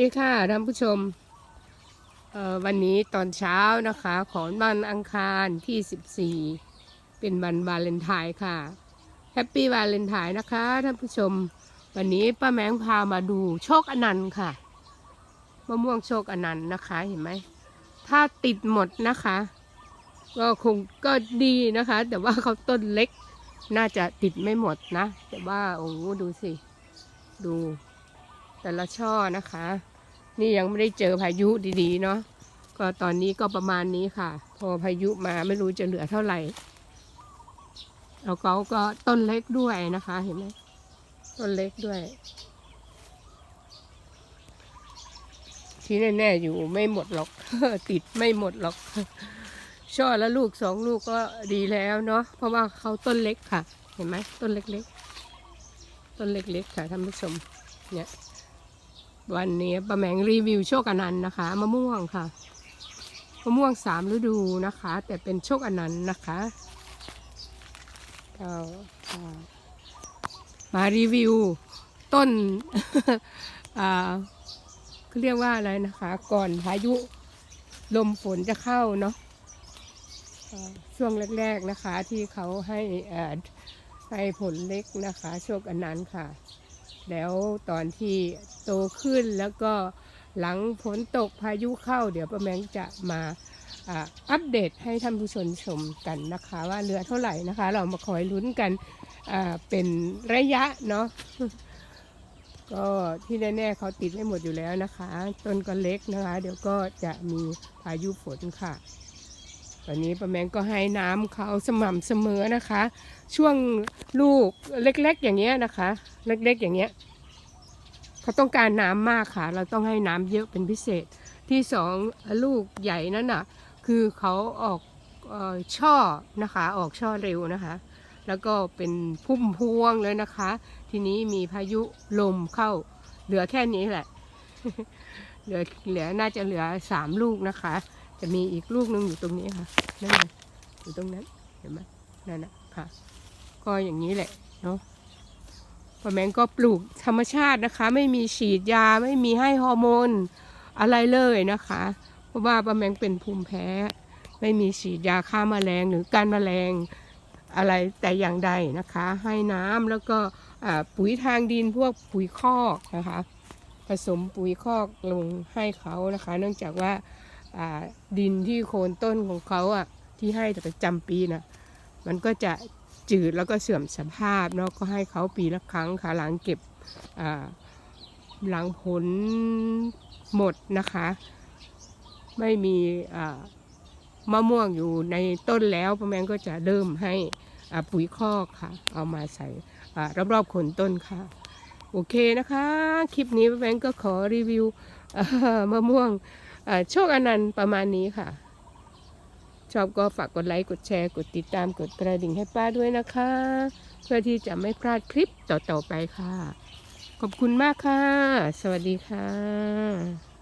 ดีค่ะท่านผู้ชมวันนี้ตอนเช้านะคะของวันอังคารที่ 14 เป็นวันวาเลนไทน์ค่ะแฮปปี้วาเลนไทน์นะคะท่านผู้ชม วันนี้ป้าแมงพามาดูโชคอนันต์ค่ะมะม่วงโชคอนันต์นะคะเห็นไหมถ้าติดหมดนะคะ ก็คงก็ดีนะคะ แต่ว่าเขาต้นเล็กน่าจะติดไม่หมดนะ แต่ว่าโอ้โหดูสิ ดู แต่ละช่อนะคะ นี่ยังไม่ได้เจอพายุดีๆเนาะก็ตอนนี้ก็ประมาณนี้ค่ะ พอพายุมาไม่รู้จะเหลือเท่าไหร่แล้วเขาก็ต้นเล็กด้วยนะคะ เห็นไหมต้นเล็กด้วย ที่แน่ๆอยู่ไม่หมดหรอกติดไม่หมดหรอกช่อละลูกสองลูกก็ดีแล้วเนาะเพราะว่าเขาต้นเล็กค่ะ เห็นไหมต้นเล็กๆต้นเล็กๆค่ะท่านผู้ชมเนี่ย วันนี้ป้าแมงรีวิวโชคอนันต์นะคะมะม่วงค่ะมะม่วงสามฤดูนะคะ แต่เป็นโชคอนันต์นะคะก็มารีวิวต้นอ่าเขาเรียกว่าอะไรนะคะ ก่อนพายุลมฝนจะเข้าเนาะช่วงแรก ๆนะคะที่เขาให้อ่าให้ผลเล็กนะคะ โชคอนันต์ค่ะ แล้วตอนที่โตขึ้นแล้วก็หลังฝนตกพายุเข้า เดี๋ยวป้าแมงจะมาอัปเดตให้ท่านผู้ชมชมกันนะคะ ว่าเหลือเท่าไหร่นะคะ เรามาคอยลุ้นกันเป็นระยะเนาะก็ที่แน่ๆเขาติดไม่หมดอยู่แล้วนะคะ ต้นก็เล็กนะคะ เดี๋ยวก็จะมีพายุฝนค่ะ ตอนนี้ป้าแมงก็ให้น้ำเขาสม่ำเสมอนะคะ ช่วงลูกเล็กๆอย่างเงี้ยนะคะ เล็กๆอย่างเงี้ยเขาต้องการน้ำมากค่ะ เราต้องให้น้ำเยอะเป็นพิเศษ ที่สองลูกใหญ่นั่นน่ะ คือเขาออกออช่อนะคะ ออกช่อเร็วนะคะ แล้วก็เป็นพุ่มพวงเลยนะคะ ทีนี้มีพายุลมเข้า เหลือแค่นี้แหละ เหลือเหลือน่าจะเหลือสามลูกนะคะ จะมีอีกลูกหนึงอยู่ตรงนี้ค่ะนั่นไงอยู่ตรงนั้นเห็นไหมนั่นนะค่ะ ก็อย่างนี้แหละเนาะป้าแมงก็ปลูกธรรมชาตินะคะ ไม่มีฉีดยาไม่มีให้ฮอร์โมนอะไรเลยนะคะ เพราะว่าป้าแมงเป็นภูมิแพ้ ไม่มีฉีดยาฆ่าแมลงหรือการแมลงอะไรแต่อย่างใดนะคะ ให้น้ำแล้วก็ปุ๋ยทางดินพวกปุ๋ยคอกนะคะ ผสมปุ๋ยคอกลงให้เขานะคะ เนื่องจากว่า ดินที่โคนต้นของเขาอะที่ให้แต่ประจำปีน่ะมันก็จะจืดแล้วก็เสื่อมสภาพเนาะก็ให้เขาปีละครั้งค่ะหลังเก็บหลังผลหมดนะคะ ไม่มีมะม่วงอยู่ในต้นแล้วป้าแมงก็จะเริ่มให้ปุ๋ยคอกค่ะ เอามาใส่รอบๆโคนต้นค่ะ โอเคนะคะ คลิปนี้ป้าแมงก็ขอรีวิวมะม่วง โชคอนันต์ประมาณนี้ค่ะ ชอบก็ฝากกดไลค์กดแชร์กดติดตามกดกระดิ่งให้ป้าด้วยนะคะ เพื่อที่จะไม่พลาดคลิปต่อๆไปค่ะ ขอบคุณมากค่ะ สวัสดีค่ะ